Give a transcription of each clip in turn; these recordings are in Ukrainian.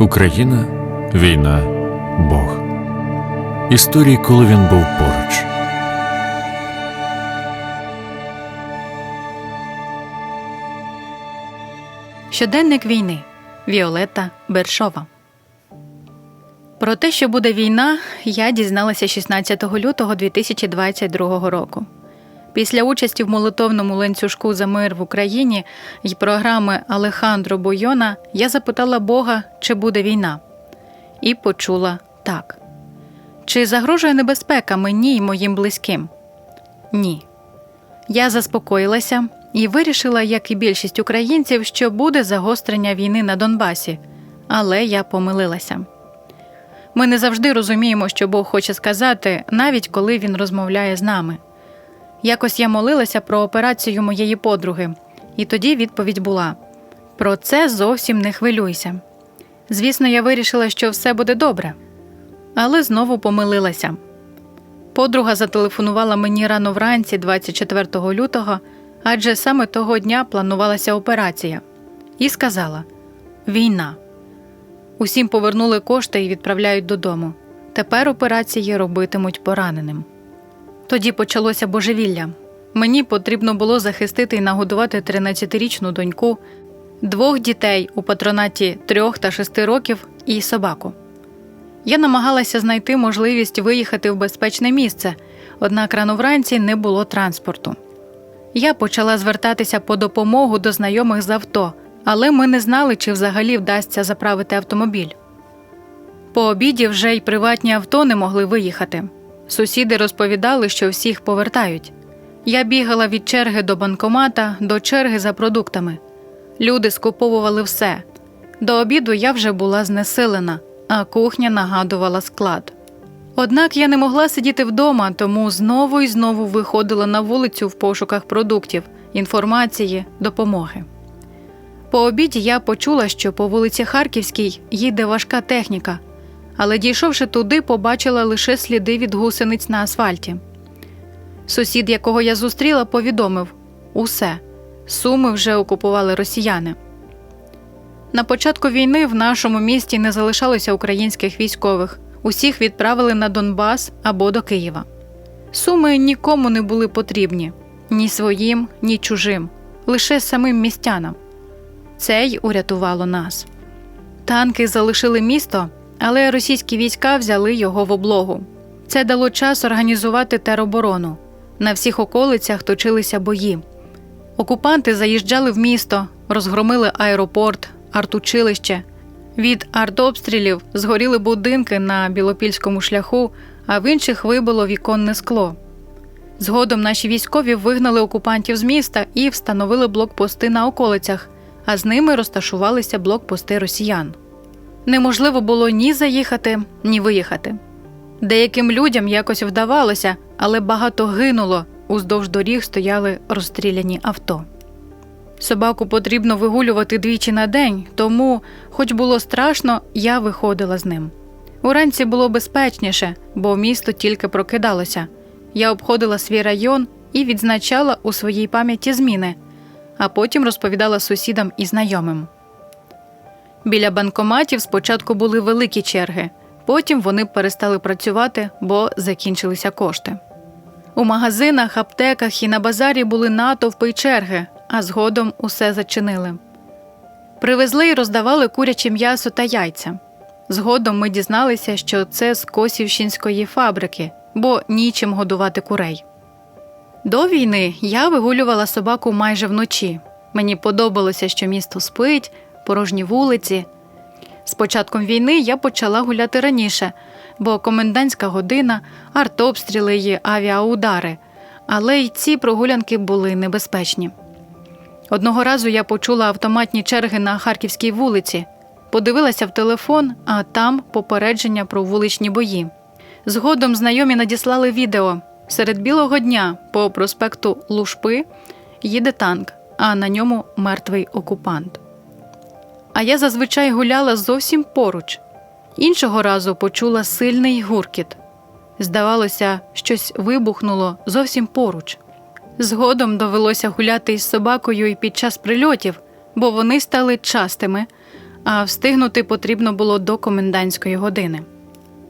Україна, війна, Бог. Історії, коли він був поруч. Щоденник війни Віолетта Бершова. Про те, що буде війна, я дізналася 16 лютого 2022 року. Після участі в молитовному ланцюжку за мир в Україні і програми Алехандро Бойона я запитала Бога, чи буде війна, і почула так. Чи загрожує небезпека мені й моїм близьким? Ні. Я заспокоїлася і вирішила, як і більшість українців, що буде загострення війни на Донбасі, але я помилилася. Ми не завжди розуміємо, що Бог хоче сказати, навіть коли він розмовляє з нами. Якось я молилася про операцію моєї подруги, і тоді відповідь була: про це зовсім не хвилюйся. Звісно, я вирішила, що все буде добре, але знову помилилася. Подруга зателефонувала мені рано вранці, 24 лютого, адже саме того дня планувалася операція, і сказала: Війна. Усім повернули кошти і відправляють додому. Тепер операції робитимуть пораненим. Тоді почалося божевілля. Мені потрібно було захистити і нагодувати 13-річну доньку, двох дітей у патронаті трьох та шести років і собаку. Я намагалася знайти можливість виїхати в безпечне місце, однак рано вранці не було транспорту. Я почала звертатися по допомогу до знайомих з авто, але ми не знали, чи взагалі вдасться заправити автомобіль. По обіді вже й приватні авто не могли виїхати. Сусіди розповідали, що всіх повертають. Я бігала від черги до банкомата до черги за продуктами. Люди скуповували все. До обіду я вже була знесилена, а кухня нагадувала склад. Однак я не могла сидіти вдома, тому знову і знову виходила на вулицю в пошуках продуктів, інформації, допомоги. По обіді я почула, що по вулиці Харківській їде важка техніка, але дійшовши туди, побачила лише сліди від гусениць на асфальті. Сусід, якого я зустріла, повідомив усе суми вже окупували росіяни. На початку війни в нашому місті не залишалося українських військових, усіх відправили на Донбас або до Києва. Суми нікому не були потрібні ні своїм, ні чужим, лише самим містянам. Це й урятувало нас. Танки залишили місто, але російські війська взяли його в облогу. Це дало час організувати тероборону. На всіх околицях точилися бої. Окупанти заїжджали в місто, розгромили аеропорт, артучилище. Від артобстрілів згоріли будинки на білопільському шляху, а в інших вибило віконне скло. Згодом наші військові вигнали окупантів з міста і встановили блокпости на околицях, а з ними розташувалися блокпости росіян. Неможливо було ні заїхати, ні виїхати. Деяким людям якось вдавалося, але багато гинуло, уздовж доріг стояли розстріляні авто. Собаку потрібно вигулювати двічі на день, тому, хоч було страшно, я виходила з ним. Уранці було безпечніше, бо місто тільки прокидалося. Я обходила свій район і відзначала у своїй пам'яті зміни, а потім розповідала сусідам і знайомим. Біля банкоматів спочатку були великі черги, потім вони перестали працювати, бо закінчилися кошти. У магазинах, аптеках і на базарі були натовпи й черги, а згодом усе зачинили. Привезли і роздавали куряче м'ясо та яйця. Згодом ми дізналися, що це з Косівщинської фабрики, бо нічим годувати курей. До війни я вигулювала собаку майже вночі. Мені подобалося, що місто спить, порожні вулиці. З початком війни я почала гуляти раніше, бо комендантська година, артобстріли й авіаудари, але й ці прогулянки були небезпечні. Одного разу я почула автоматні черги на Харківській вулиці, подивилася в телефон, а там попередження про вуличні бої. Згодом знайомі надіслали відео. Серед білого дня по проспекту Лушпи їде танк, а на ньому мертвий окупант. А я зазвичай гуляла зовсім поруч. Іншого разу почула сильний гуркіт. Здавалося, щось вибухнуло зовсім поруч. Згодом довелося гуляти із собакою і під час прильотів, бо вони стали частими, а встигнути потрібно було до комендантської години.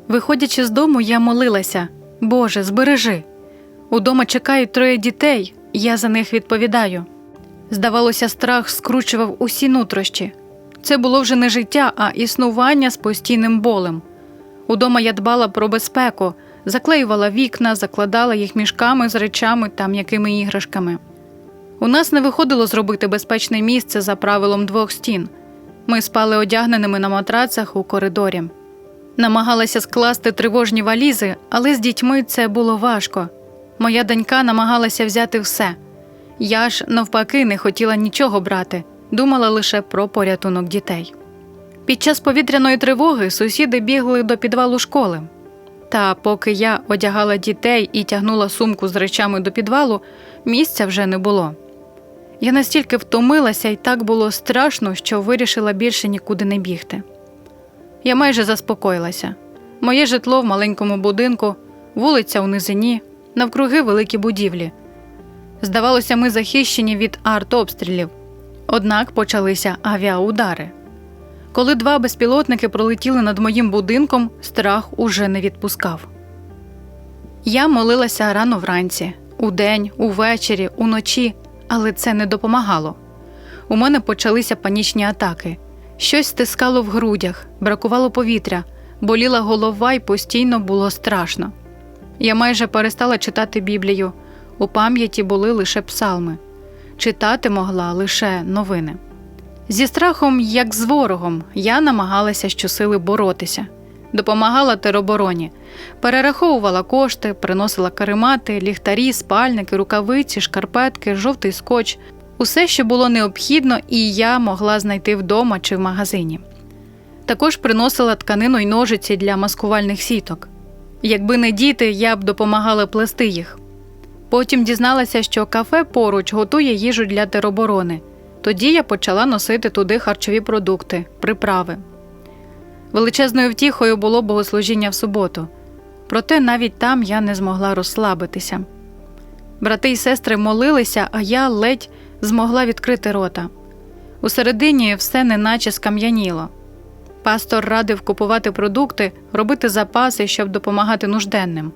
Виходячи з дому, я молилася Боже, збережи. Удома чекають троє дітей, я за них відповідаю. Здавалося, страх скручував усі нутрощі. Це було вже не життя, а існування з постійним болем. Удома я дбала про безпеку, заклеювала вікна, закладала їх мішками з речами та м'якими іграшками. У нас не виходило зробити безпечне місце за правилом двох стін. Ми спали одягненими на матрацах у коридорі. Намагалася скласти тривожні валізи, але з дітьми це було важко. Моя донька намагалася взяти все. Я ж, навпаки, не хотіла нічого брати, думала лише про порятунок дітей. Під час повітряної тривоги сусіди бігли до підвалу школи. Та поки я одягала дітей і тягнула сумку з речами до підвалу, місця вже не було. Я настільки втомилася і так було страшно, що вирішила більше нікуди не бігти. Я майже заспокоїлася. Моє житло в маленькому будинку, вулиця у низині, навкруги великі будівлі. Здавалося, ми захищені від артобстрілів. Однак почалися авіаудари. Коли два безпілотники пролетіли над моїм будинком, страх уже не відпускав. Я молилася рано вранці, удень, увечері, уночі, але це не допомагало. У мене почалися панічні атаки. Щось стискало в грудях, бракувало повітря, боліла голова і постійно було страшно. Я майже перестала читати Біблію. У пам'яті були лише псалми. Читати могла лише новини. Зі страхом, як з ворогом, я намагалася щосили боротися, допомагала теробороні, перераховувала кошти, приносила каремати, ліхтарі, спальники, рукавиці, шкарпетки, жовтий скотч, усе, що було необхідно, і я могла знайти вдома чи в магазині. Також приносила тканину й ножиці для маскувальних сіток. Якби не діти, я б допомагала плести їх. Потім дізналася, що кафе поруч готує їжу для тероборони. Тоді я почала носити туди харчові продукти, приправи. Величезною втіхою було богослужіння в суботу, проте навіть там я не змогла розслабитися. Брати й сестри молилися, а я ледь змогла відкрити рота. Усередині все неначе скам'яніло. Пастор радив купувати продукти, робити запаси, щоб допомагати нужденним.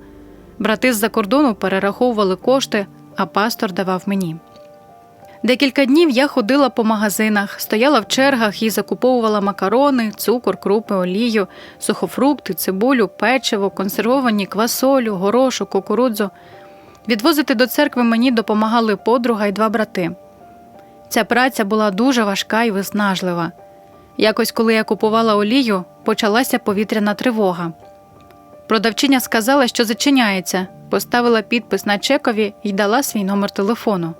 Брати з-за кордону перераховували кошти, а пастор давав мені. Декілька днів я ходила по магазинах, стояла в чергах і закуповувала макарони, цукор, крупи, олію, сухофрукти, цибулю, печиво, консервовані квасолю, горошу, кукурудзу. Відвозити до церкви мені допомагали подруга і два брати. Ця праця була дуже важка і виснажлива. Якось, коли я купувала олію, почалася повітряна тривога. Продавчиня сказала, що зачиняється, поставила підпис на чекові і дала свій номер телефону.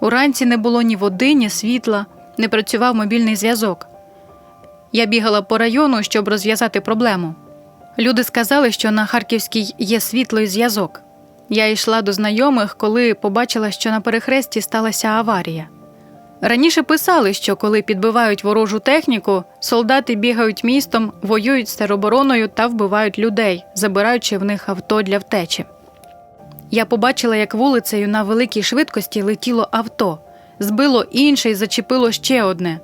Уранці не було ні води, ні світла, не працював мобільний зв'язок. Я бігала по району, щоб розв'язати проблему. Люди сказали, що на Харківській є світло і зв'язок. Я йшла до знайомих, коли побачила, що на перехресті сталася аварія. Раніше писали, що коли підбивають ворожу техніку, солдати бігають містом, воюють з теробороною та вбивають людей, забираючи в них авто для втечі. Я побачила, як вулицею на великій швидкості летіло авто, збило інше і зачепило ще одне.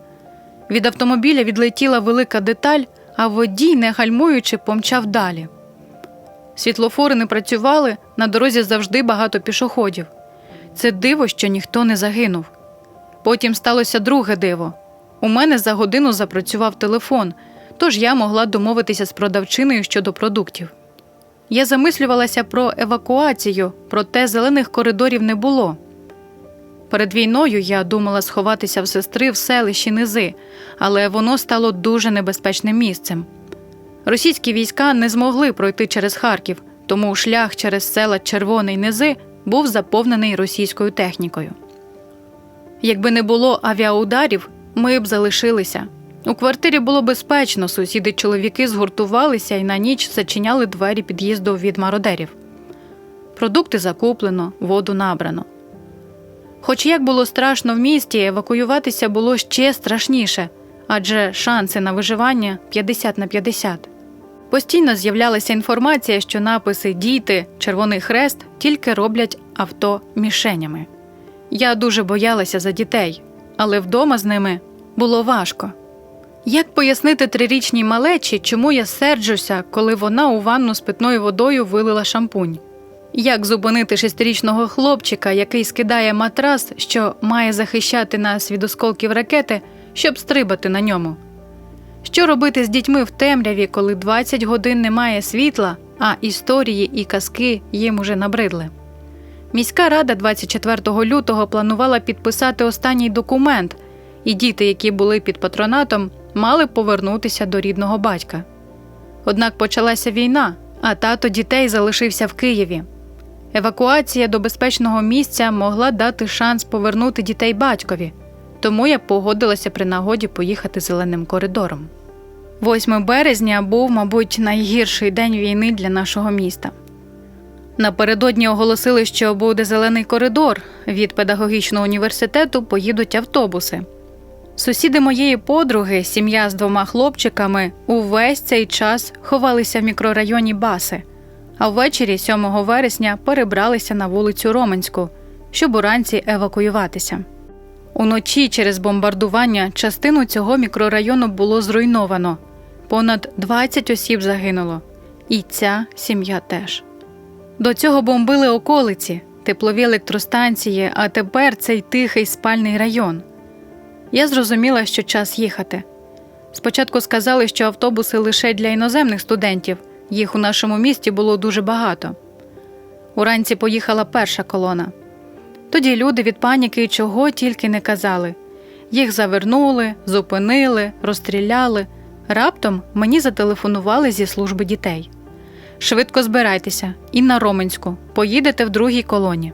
Від автомобіля відлетіла велика деталь, а водій, не гальмуючи, помчав далі. Світлофори не працювали, на дорозі завжди багато пішоходів. Це диво, що ніхто не загинув. Потім сталося друге диво. У мене за годину запрацював телефон, тож я могла домовитися з продавчиною щодо продуктів. Я замислювалася про евакуацію, проте зелених коридорів не було. Перед війною я думала сховатися в сестри в селищі Низи, але воно стало дуже небезпечним місцем. Російські війська не змогли пройти через Харків, тому шлях через села Червоний Низи був заповнений російською технікою. Якби не було авіаударів, ми б залишилися. У квартирі було безпечно, сусіди чоловіки згуртувалися і на ніч зачиняли двері під'їзду від мародерів. Продукти закуплено, воду набрано. Хоч як було страшно в місті, евакуюватися було ще страшніше, адже шанси на виживання 50 на 50. Постійно з'являлася інформація, що написи Діти, Червоний Хрест тільки роблять авто мішенями. Я дуже боялася за дітей, але вдома з ними було важко. Як пояснити трирічній малечі, чому я серджуся, коли вона у ванну з питною водою вилила шампунь? Як зупинити шестирічного хлопчика, який скидає матрас, що має захищати нас від осколків ракети, щоб стрибати на ньому? Що робити з дітьми в темряві, коли 20 годин немає світла, а історії і казки їм уже набридли? Міська рада 24 лютого планувала підписати останній документ, і діти, які були під патронатом, мали повернутися до рідного батька. Однак почалася війна, а тато дітей залишився в Києві. Евакуація до безпечного місця могла дати шанс повернути дітей батькові, тому я погодилася при нагоді поїхати зеленим коридором. 8 березня був, мабуть, найгірший день війни для нашого міста. Напередодні оголосили, що буде зелений коридор. Від педагогічного університету поїдуть автобуси. Сусіди моєї подруги, сім'я з двома хлопчиками, увесь цей час ховалися в мікрорайоні Баси, а ввечері 7 вересня перебралися на вулицю Роменську, щоб уранці евакуюватися. Уночі через бомбардування частину цього мікрорайону було зруйновано. Понад 20 осіб загинуло, і ця сім'я теж. До цього бомбили околиці, теплові електростанції, а тепер цей тихий спальний район. Я зрозуміла, що час їхати. Спочатку сказали, що автобуси лише для іноземних студентів, їх у нашому місті було дуже багато. Уранці поїхала перша колона. Тоді люди від паніки чого тільки не казали. Їх завернули, зупинили, розстріляли. Раптом мені зателефонували зі служби дітей. Швидко збирайтеся і на Роменську, поїдете в другій колоні.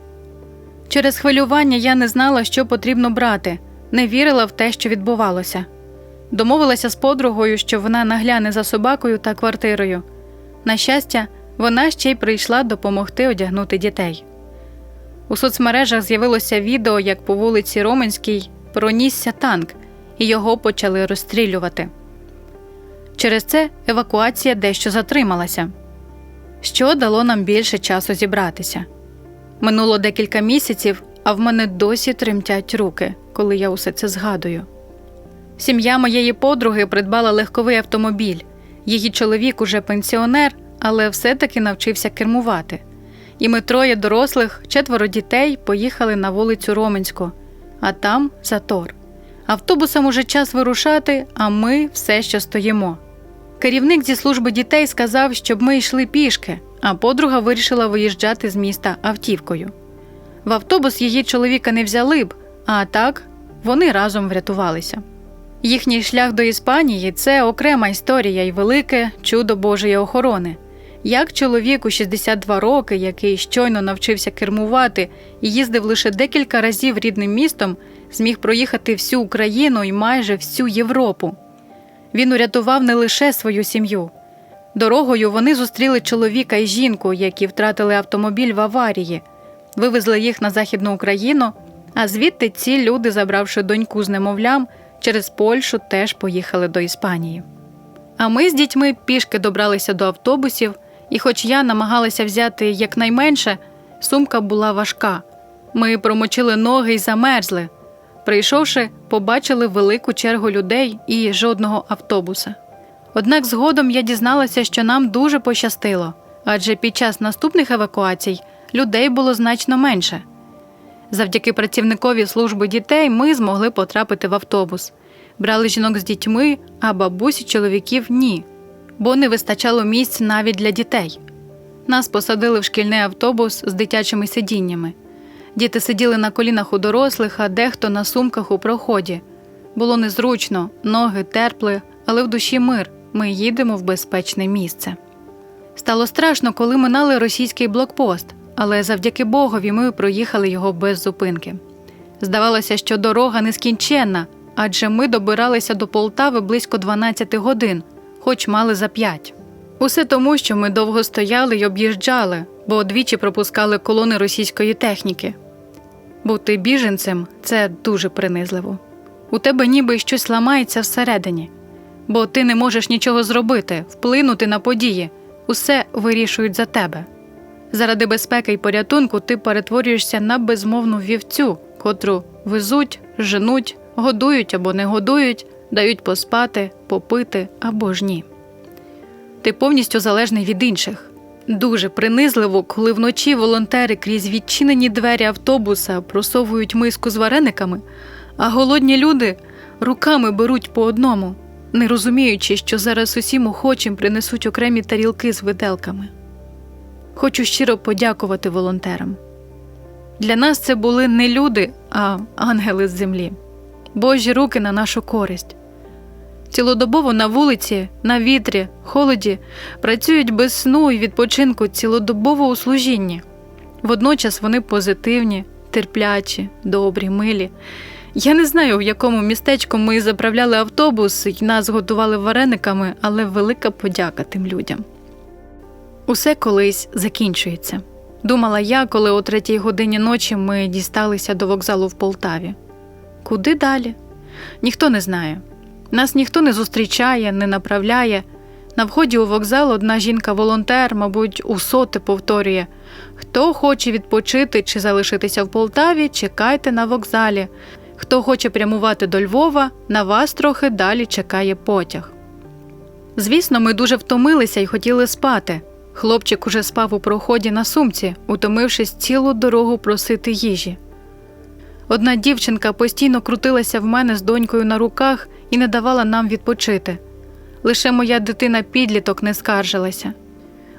Через хвилювання я не знала, що потрібно брати, не вірила в те, що відбувалося. Домовилася з подругою, що вона нагляне за собакою та квартирою. На щастя, вона ще й прийшла допомогти одягнути дітей. У соцмережах з'явилося відео, як по вулиці Роменській пронісся танк, і його почали розстрілювати. Через це евакуація дещо затрималася, що дало нам більше часу зібратися. Минуло декілька місяців, а в мене досі тремтять руки, коли я усе це згадую. Сім'я моєї подруги придбала легковий автомобіль. Її чоловік уже пенсіонер, але все-таки навчився кермувати. І ми троє дорослих, четверо дітей поїхали на вулицю Роменську, а там затор. Автобусам уже час вирушати, а ми все ще стоїмо. Керівник зі служби дітей сказав, щоб ми йшли пішки, а подруга вирішила виїжджати з міста автівкою. В автобус її чоловіка не взяли б, а так вони разом врятувалися. Їхній шлях до Іспанії це окрема історія і велике чудо Божої охорони. Як чоловік у 62 роки, який щойно навчився кермувати і їздив лише декілька разів рідним містом, зміг проїхати всю Україну і майже всю Європу. Він урятував не лише свою сім'ю. Дорогою вони зустріли чоловіка і жінку, які втратили автомобіль в аварії, вивезли їх на Західну Україну, а звідти ці люди, забравши доньку з немовлям, через Польщу теж поїхали до Іспанії. А ми з дітьми пішки добралися до автобусів, і, хоч я намагалася взяти якнайменше, сумка була важка. Ми промочили ноги й замерзли. Прийшовши, побачили велику чергу людей і жодного автобуса. Однак згодом я дізналася, що нам дуже пощастило, адже під час наступних евакуацій людей було значно менше. Завдяки працівникові служби дітей ми змогли потрапити в автобус. Брали жінок з дітьми, а бабусі чоловіків ні, бо не вистачало місць навіть для дітей. Нас посадили в шкільний автобус з дитячими сидіннями. Діти сиділи на колінах у дорослих, а дехто на сумках у проході. Було незручно, ноги терпли, але в душі мир. Ми їдемо в безпечне місце. Стало страшно, коли минали російський блокпост, але завдяки Богові ми проїхали його без зупинки. Здавалося, що дорога нескінченна, адже ми добиралися до Полтави близько 12 годин, хоч мали за 5. Усе тому, що ми довго стояли й об'їжджали, бо одвічі пропускали колони російської техніки. Бути біженцем це дуже принизливо. У тебе ніби щось ламається всередині, бо ти не можеш нічого зробити, вплинути на події, усе вирішують за тебе. Заради безпеки і порятунку ти перетворюєшся на безмовну вівцю, котру везуть, женуть, годують або не годують, дають поспати, попити або ж ні. Ти повністю залежний від інших. Дуже принизливо, коли вночі волонтери крізь відчинені двері автобуса просовують миску з варениками, а голодні люди руками беруть по одному, не розуміючи, що зараз усім охочим принесуть окремі тарілки з виделками. Хочу щиро подякувати волонтерам. Для нас це були не люди, а ангели з землі, Божі руки на нашу користь. Цілодобово на вулиці, на вітрі, холоді працюють без сну і відпочинку цілодобово у служінні. Водночас вони позитивні, терплячі, добрі, милі. Я не знаю, в якому містечку ми заправляли автобус і нас готували варениками, але велика подяка тим людям. Усе колись закінчується. Думала я, коли о третій годині ночі ми дісталися до вокзалу в Полтаві. Куди далі? Ніхто не знає. Нас ніхто не зустрічає, не направляє. На вході у вокзал одна жінка-волонтер, мабуть, у соти повторює: хто хоче відпочити чи залишитися в Полтаві, чекайте на вокзалі. Хто хоче прямувати до Львова, на вас трохи далі чекає потяг. Звісно, ми дуже втомилися і хотіли спати. Хлопчик уже спав у проході на сумці, утомившись цілу дорогу просити їжі. Одна дівчинка постійно крутилася в мене з донькою на руках і не давала нам відпочити. Лише моя дитина підліток не скаржилася.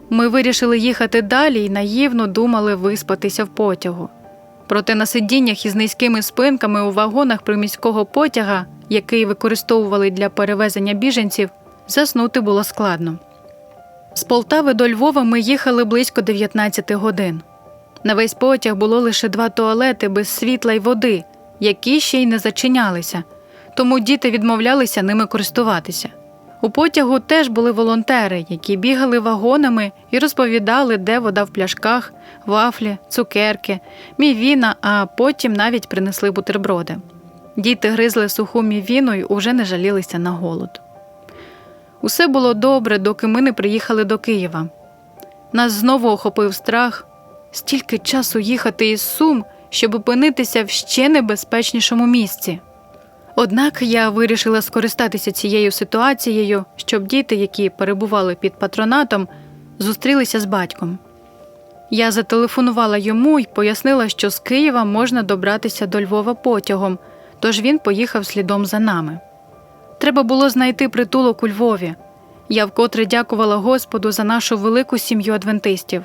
Ми вирішили їхати далі і наївно думали виспатися в потягу. Проте на сидіннях із низькими спинками у вагонах приміського потяга, який використовували для перевезення біженців, заснути було складно. З Полтави до Львова ми їхали близько 19 годин. На весь потяг було лише два туалети без світла й води, які ще й не зачинялися, тому діти відмовлялися ними користуватися. У потягу теж були волонтери, які бігали вагонами і розповідали, де вода в пляшках, вафлі, цукерки, мівіна, а потім навіть принесли бутерброди. Діти гризли суху мівіну й уже не жалілися на голод. Усе було добре, доки ми не приїхали до Києва. Нас знову охопив страх стільки часу їхати із Сум, щоб опинитися в ще небезпечнішому місці. Однак я вирішила скористатися цією ситуацією, щоб діти, які перебували під патронатом, зустрілися з батьком. Я зателефонувала йому і пояснила, що з Києва можна добратися до Львова потягом, тож він поїхав слідом за нами. Треба було знайти притулок у Львові. Я вкотре дякувала Господу за нашу велику сім'ю адвентистів.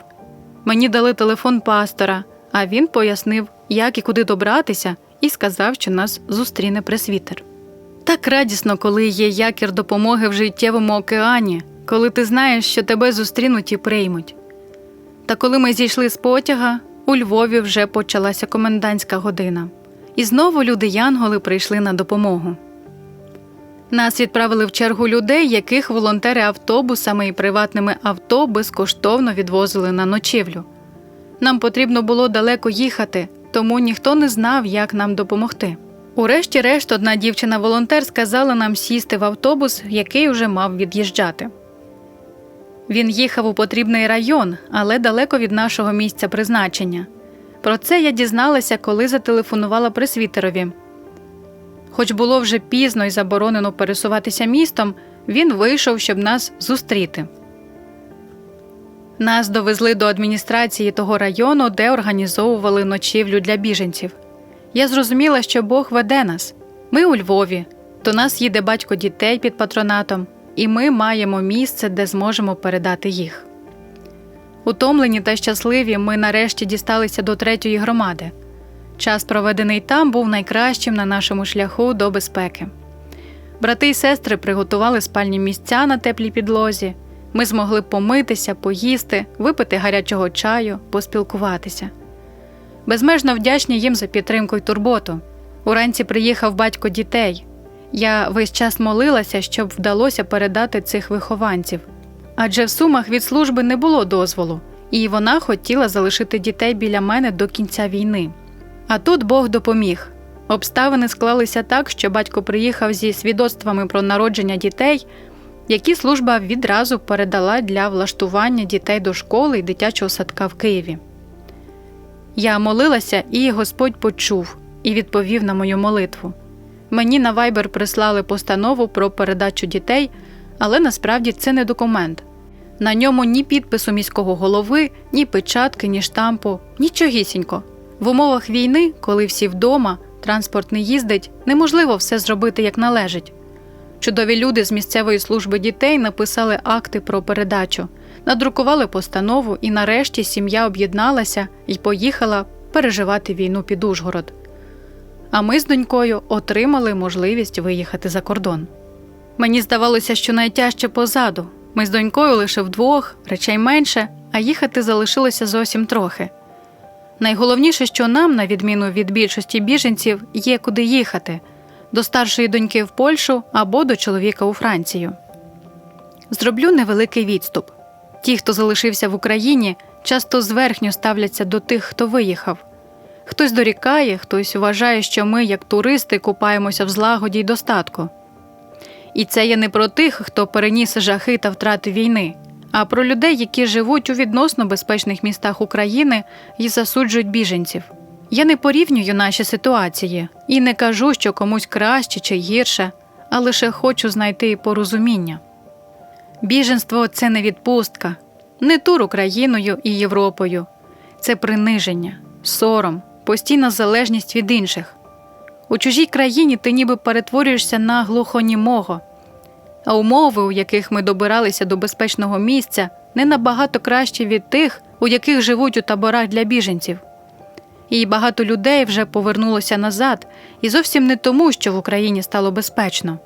Мені дали телефон пастора, а він пояснив, як і куди добратися, і сказав, що нас зустріне пресвітер. Так радісно, коли є якір допомоги в життєвому океані, коли ти знаєш, що тебе зустрінуть і приймуть. Та коли ми зійшли з потяга, у Львові вже почалася комендантська година, і знову люди-янголи прийшли на допомогу. Нас відправили в чергу людей, яких волонтери автобусами і приватними авто безкоштовно відвозили на ночівлю. Нам потрібно було далеко їхати, тому ніхто не знав, як нам допомогти. Урешті-решт, одна дівчина-волонтер сказала нам сісти в автобус, який уже мав від'їжджати. Він їхав у потрібний район, але далеко від нашого місця призначення. Про це я дізналася, коли зателефонувала пресвітерові. Хоч було вже пізно і заборонено пересуватися містом, він вийшов, щоб нас зустріти. Нас довезли до адміністрації того району, де організовували ночівлю для біженців. Я зрозуміла, що Бог веде нас. Ми у Львові, до нас їде батько дітей під патронатом, і ми маємо місце, де зможемо передати їх. Утомлені та щасливі, ми нарешті дісталися до третьої громади. Час, проведений там, був найкращим на нашому шляху до безпеки. Брати й сестри приготували спальні місця на теплій підлозі. Ми змогли помитися, поїсти, випити гарячого чаю, поспілкуватися. Безмежно вдячні їм за підтримку й турботу. Уранці приїхав батько дітей. Я весь час молилася, щоб вдалося передати цих вихованців. Адже в сумах від служби не було дозволу, і вона хотіла залишити дітей біля мене до кінця війни. А тут Бог допоміг. Обставини склалися так, що батько приїхав зі свідоцтвами про народження дітей, які служба відразу передала для влаштування дітей до школи і дитячого садка в Києві. Я молилася, і Господь почув і відповів на мою молитву. Мені на Viber прислали постанову про передачу дітей, але насправді це не документ. На ньому ні підпису міського голови, ні печатки, ні штампу, нічогісінько. В умовах війни, коли всі вдома, транспорт не їздить, неможливо все зробити як належить. Чудові люди з місцевої служби дітей написали акти про передачу, надрукували постанову, і нарешті сім'я об'єдналася і поїхала переживати війну під Ужгород. А ми з донькою отримали можливість виїхати за кордон. Мені здавалося, що найтяжче позаду. Ми з донькою лише вдвох, речей менше, а їхати залишилося зовсім трохи. Найголовніше, що нам, на відміну від більшості біженців, є куди їхати до старшої доньки в Польщу або до чоловіка у Францію. Зроблю невеликий відступ. Ті, хто залишився в Україні, часто зверхньо ставляться до тих, хто виїхав. Хтось дорікає, хтось вважає, що ми, як туристи, купаємося в злагоді й достатку. І це є не про тих, хто переніс жахи та втрати війни, а про людей, які живуть у відносно безпечних містах України і засуджують біженців. Я не порівнюю наші ситуації і не кажу, що комусь краще чи гірше, а лише хочу знайти порозуміння. Біженство це не відпустка, не тур Україною і Європою, це приниження, сором, постійна залежність від інших. У чужій країні ти ніби перетворюєшся на глухонімого, а умови, у яких ми добиралися до безпечного місця, не набагато кращі від тих, у яких живуть у таборах для біженців. І багато людей вже повернулося назад, і зовсім не тому, що в Україні стало безпечно.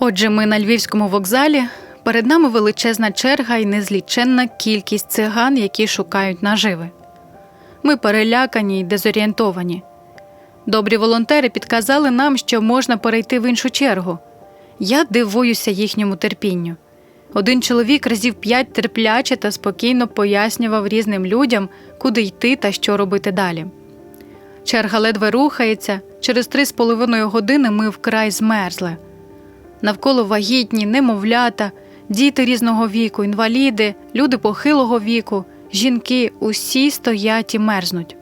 Отже, ми на львівському вокзалі, перед нами величезна черга і незліченна кількість циган, які шукають наживи. Ми перелякані й дезорієнтовані. Добрі волонтери підказали нам, що можна перейти в іншу чергу. Я дивуюся їхньому терпінню. Один чоловік разів п'ять терпляче та спокійно пояснював різним людям, куди йти та що робити далі. Черга ледве рухається, через три з половиною години ми вкрай змерзли. Навколо вагітні, немовлята, діти різного віку, інваліди, люди похилого віку, жінки усі стоять і мерзнуть.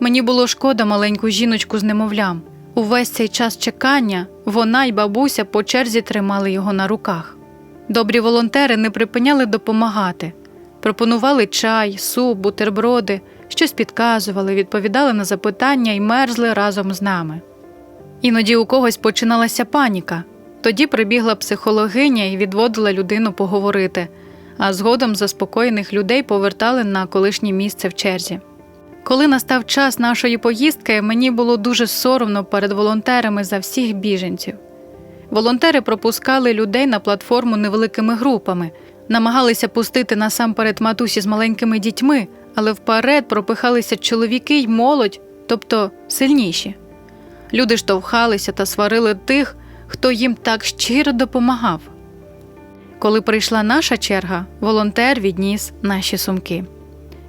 Мені було шкода маленьку жіночку з немовлям. Увесь цей час чекання вона й бабуся по черзі тримали його на руках. Добрі волонтери не припиняли допомагати, пропонували чай, суп, бутерброди, щось підказували, відповідали на запитання і мерзли разом з нами. Іноді у когось починалася паніка. Тоді прибігла психологиня і відводила людину поговорити, а згодом заспокоєних людей повертали на колишнє місце в черзі. Коли настав час нашої поїздки, мені було дуже соромно перед волонтерами за всіх біженців. Волонтери пропускали людей на платформу невеликими групами, намагалися пустити насамперед матусі з маленькими дітьми, але вперед пропихалися чоловіки й молодь, тобто сильніші. Люди штовхалися та сварили тих, хто їм так щиро допомагав. Коли прийшла наша черга, волонтер відніс наші сумки.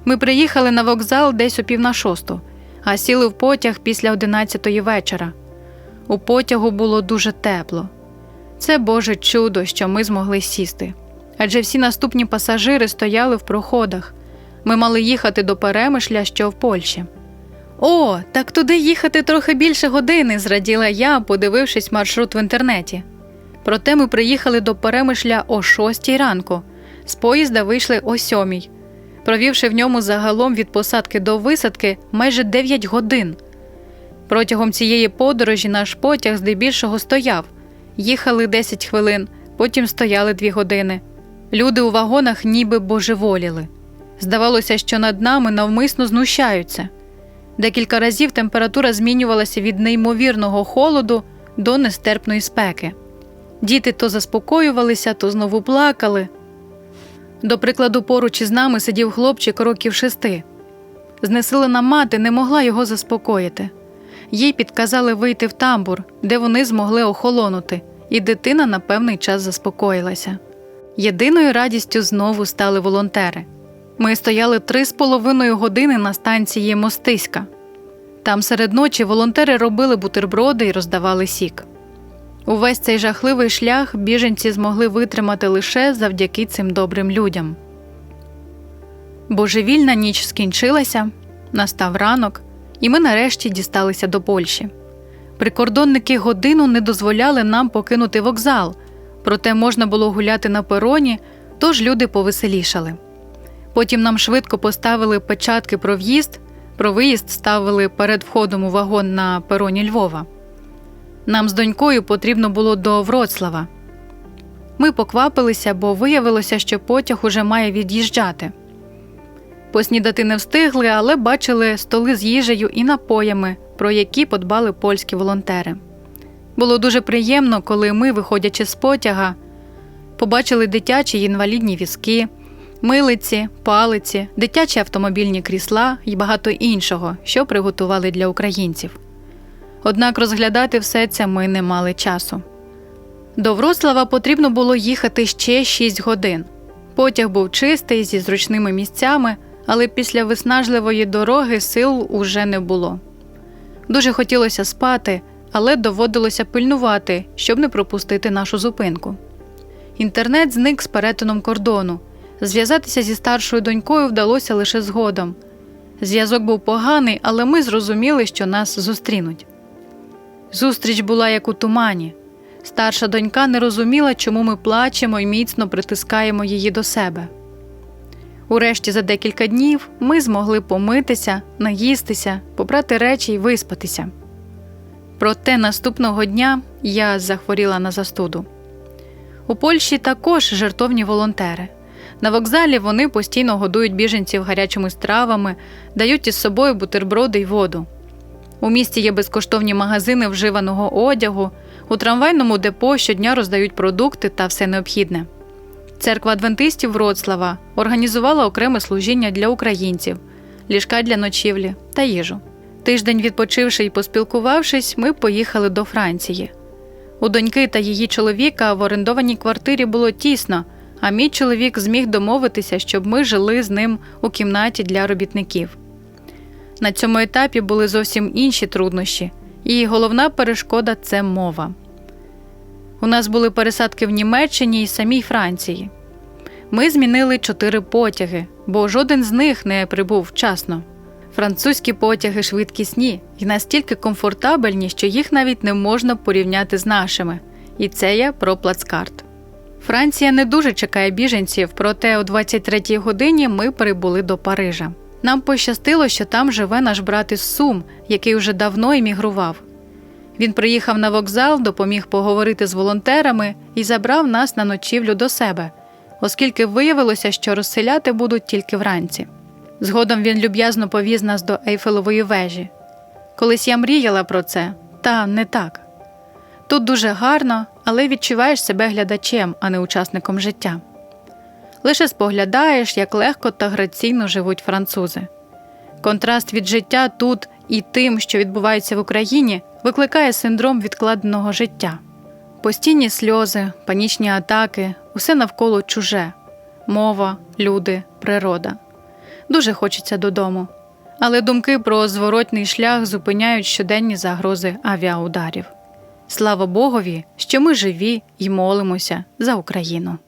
Ми приїхали на вокзал десь о пів на шосту, а сіли в потяг після одинадцятої вечора. У потягу було дуже тепло. Це Боже чудо, що ми змогли сісти. Адже всі наступні пасажири стояли в проходах. Ми мали їхати до Перемишля, що в Польщі. О, так туди їхати трохи більше години, зраділа я, подивившись маршрут в інтернеті. Проте ми приїхали до Перемишля о шостій ранку. З поїзда вийшли о сьомій, провівши в ньому загалом від посадки до висадки майже 9 годин. Протягом цієї подорожі наш потяг здебільшого стояв. Їхали 10 хвилин, потім стояли 2 години. Люди у вагонах ніби божеволіли. Здавалося, що над нами навмисно знущаються. Декілька разів температура змінювалася від неймовірного холоду до нестерпної спеки. Діти то заспокоювалися, то знову плакали. До прикладу, поруч із нами сидів хлопчик років шести. Знесилена мати не могла його заспокоїти. Їй підказали вийти в тамбур, де вони змогли охолонути, і дитина на певний час заспокоїлася. Єдиною радістю знову стали волонтери. Ми стояли три з половиною години на станції Мостиська. Там серед ночі волонтери робили бутерброди і роздавали сік. Увесь цей жахливий шлях біженці змогли витримати лише завдяки цим добрим людям. Божевільна ніч скінчилася, настав ранок, і ми нарешті дісталися до Польщі. Прикордонники годину не дозволяли нам покинути вокзал, проте можна було гуляти на пероні, тож люди повеселішали. Потім нам швидко поставили печатки про в'їзд, про виїзд ставили перед входом у вагон на пероні Львова. Нам з донькою потрібно було до Вроцлава. Ми поквапилися, бо виявилося, що потяг уже має від'їжджати. Поснідати не встигли, але бачили столи з їжею і напоями, про які подбали польські волонтери. Було дуже приємно, коли ми, виходячи з потяга, побачили дитячі інвалідні візки, милиці, палиці, дитячі автомобільні крісла і багато іншого, що приготували для українців. Однак розглядати все це ми не мали часу. До Вроцлава потрібно було їхати ще 6 годин. Потяг був чистий зі зручними місцями, але після виснажливої дороги сил уже не було. Дуже хотілося спати, але доводилося пильнувати, щоб не пропустити нашу зупинку. Інтернет зник з перетином кордону. Зв'язатися зі старшою донькою вдалося лише згодом. Зв'язок був поганий, але ми зрозуміли, що нас зустрінуть. Зустріч була як у тумані. Старша донька не розуміла, чому ми плачемо і міцно притискаємо її до себе. Урешті за декілька днів ми змогли помитися, наїстися, побрати речі й виспатися. Проте наступного дня я захворіла на застуду. У Польщі також жертовні волонтери. На вокзалі вони постійно годують біженців гарячими стравами, дають із собою бутерброди й воду. У місті є безкоштовні магазини вживаного одягу, у трамвайному депо щодня роздають продукти та все необхідне. Церква адвентистів Вроцлава організувала окреме служіння для українців, ліжка для ночівлі та їжу. Тиждень відпочивши і поспілкувавшись, ми поїхали до Франції. У доньки та її чоловіка в орендованій квартирі було тісно, а мій чоловік зміг домовитися, щоб ми жили з ним у кімнаті для робітників. На цьому етапі були зовсім інші труднощі, і головна перешкода це мова. У нас були пересадки в Німеччині і самій Франції. Ми змінили чотири потяги, бо жоден з них не прибув вчасно. Французькі потяги швидкісні і настільки комфортабельні, що їх навіть не можна порівняти з нашими. І це я про плацкарт. Франція не дуже чекає біженців, проте о 23-й годині ми прибули до Парижа. Нам пощастило, що там живе наш брат із Сум, який уже давно емігрував. Він приїхав на вокзал, допоміг поговорити з волонтерами і забрав нас на ночівлю до себе, оскільки виявилося, що розселяти будуть тільки вранці. Згодом він люб'язно повіз нас до Ейфелевої вежі. Колись я мріяла про це, та не так. Тут дуже гарно, але відчуваєш себе глядачем, а не учасником життя. Лише споглядаєш, як легко та граційно живуть французи. Контраст від життя тут і тим, що відбувається в Україні, викликає синдром відкладеного життя. Постійні сльози, панічні атаки, усе навколо чуже мова, люди, природа. Дуже хочеться додому. Але думки про зворотний шлях зупиняють щоденні загрози авіаударів. Слава Богові, що ми живі і молимося за Україну.